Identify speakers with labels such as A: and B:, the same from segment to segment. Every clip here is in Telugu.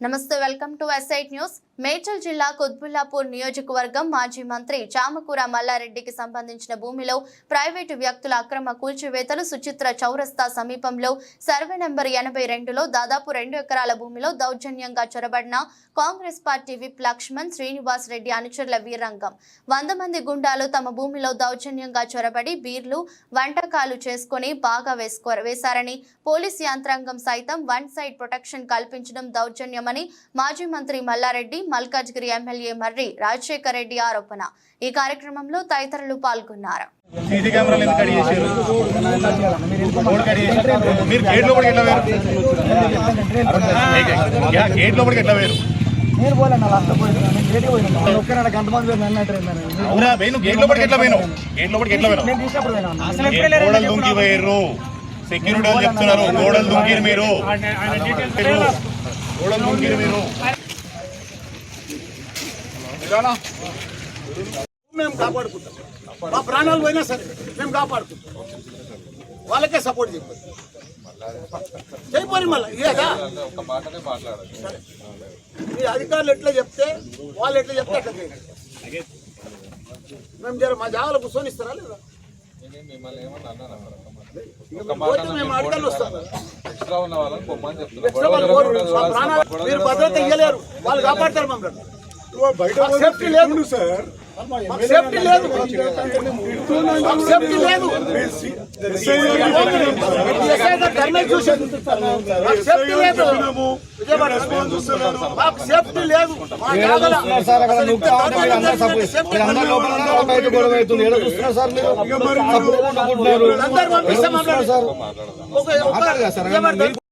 A: నమస్తే welcome to SIT news. Medchal జిల్లా కుత్బుల్లాపూర్ నియోజకవర్గం మాజీ మంత్రి చామకూర మల్లారెడ్డికి సంబంధించిన భూమిలో ప్రైవేటు వ్యక్తుల అక్రమ కూల్చివేతలు సుచిత్ర చౌరస్తా సమీపంలో సర్వే నెంబర్ ఎనభై రెండులో దాదాపు రెండు ఎకరాల భూమిలో దౌర్జన్యంగా చొరబడిన కాంగ్రెస్ పార్టీ విప్ లక్ష్మణ్ శ్రీనివాస్ రెడ్డి అనుచరుల వీరంగం. వంద మంది గుండాలు తమ భూమిలో దౌర్జన్యంగా చొరబడి బీర్లు వంటకాలు చేసుకుని బాగా వేసుకో వేశారని పోలీస్ యంత్రాంగం సైతం వన్ సైడ్ ప్రొటెక్షన్ కల్పించడం దౌర్జన్యం దౌర్జన్యమని మాజీ మంత్రి మల్లారెడ్డి మల్కాజ్గిరి ఎమ్మెల్యే మర్రి రాజశేఖర్ రెడ్డి ఆరోపణ. ఈ కార్యక్రమంలో తదితరులు పాల్గొన్నారు.
B: సీసీ కెమెరాలు ఎందుకు కడి చేశారు? రోడ్ కడి చేశారు. మీరు గేట్ లోపలికి ఎట్లా వేరు గేట్ లోపలికి ఎట్లా వేరు
C: నేను పోలే నా లాస్ట్ పోయినా నేను గేట్ పోయినా. ఒక్కనాడు గంట మంది పోయి నన్ను అంటారు
B: అవునా పోయిను గేట్ లోపలికి ఎట్లా పోయినావు? గేట్ లోపలికి ఎట్లా పోయినావు?
C: నేను తీసినప్పుడు పోయినా.
B: ఏ గోడలు దుంకి పోయారు. సెక్యూరిటీ వాళ్ళు చెప్తున్నారు గోడలు దుంకిరు మీరు. మీరు గోడలు మీరు
D: మేము కాపాడుకుంటాం. మా ప్రాణాలు పోయినా సరే మేము కాపాడుకుంటాం. వాళ్ళకే సపోర్ట్ చెప్పారు చెప్పారు మళ్ళీ సరే. మీ అధికారులు ఎట్లా చెప్తే వాళ్ళు ఎట్లా చెప్తే అట్లా చేయండి. మేము జర మా జాగాలో కూర్చొని ఇస్తారా లేదా?
E: ఎక్స్ట్రా ఉన్న వాళ్ళని పొమ్మని
D: మీరు భద్రత ఇయ్యలేరు. వాళ్ళు కాపాడతారు మమ్మల్ని. సేఫ్టీ లేదు. సార్. సేఫ్టీ లేదు. సేఫ్టీ లేదు. ఎస్ఐ గారు ధర్నా చూశారు. మాకు సేఫ్టీ లేదు. విజయవాడ. మాకు సేఫ్టీ లేదు.
C: సార్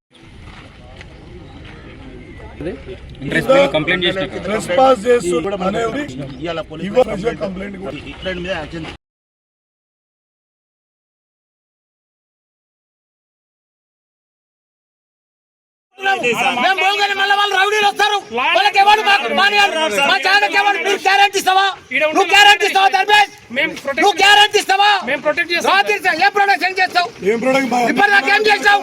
F: కంప్లైంట్ కూడా.
B: ఇట్లా మీద యాక్షన్
D: మేము పోగానే మళ్ళీ వాళ్ళు రౌడీలు వస్తారు. వాళ్ళకి ఎవరు మాకు మానేయాలి. మా జాగాకి ఎవరు మీరు గ్యారంటీ ఇస్తావా? నువ్వు గ్యారంటీ ఇస్తావా ధర్మేష్? నువ్వు గ్యారంటీ ఇస్తావా? రాత్రి ఏ చేస్తావు?
F: ఏం ప్రోడక్ట్
D: ఇప్పుడు నాకేం చేస్తావు